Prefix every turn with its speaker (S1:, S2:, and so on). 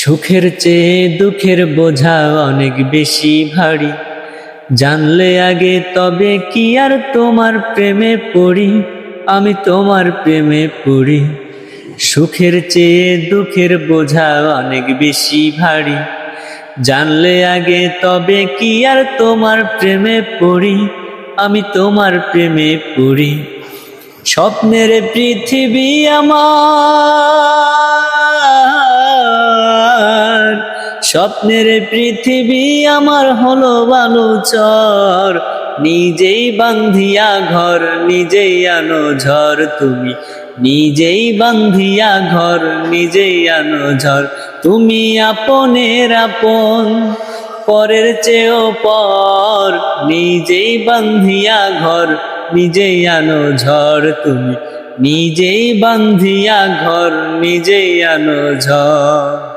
S1: সুখের চেয়ে দুঃখের বোঝা অনেক বেশি ভারী। জানলে আগে তবে কি আর তোমার প্রেমে পড়ি? আমি তোমার প্রেমে পড়ি। সুখের চেয়ে দুঃখের বোঝা অনেক বেশি ভারী। জানলে আগে তবে কি আর তোমার প্রেমে পড়ি? আমি তোমার প্রেমে পড়ি। স্বপ্নের পৃথিবী আমার। স্বপ্নের পৃথিবী আমার হলো বালুচর। নিজেই বান্ধিয়া ঘর, নিজেই আনো ঝড়। তুমি নিজেই বান্ধিয়া ঘর, নিজেই আনো ঝড়। তুমি আপনের আপন, পরের চেয়েও পর। নিজেই বান্ধিয়া ঘর, নিজেই আনো ঝড়। তুমি নিজেই বান্ধিয়া ঘর, নিজেই আনো ঝড়।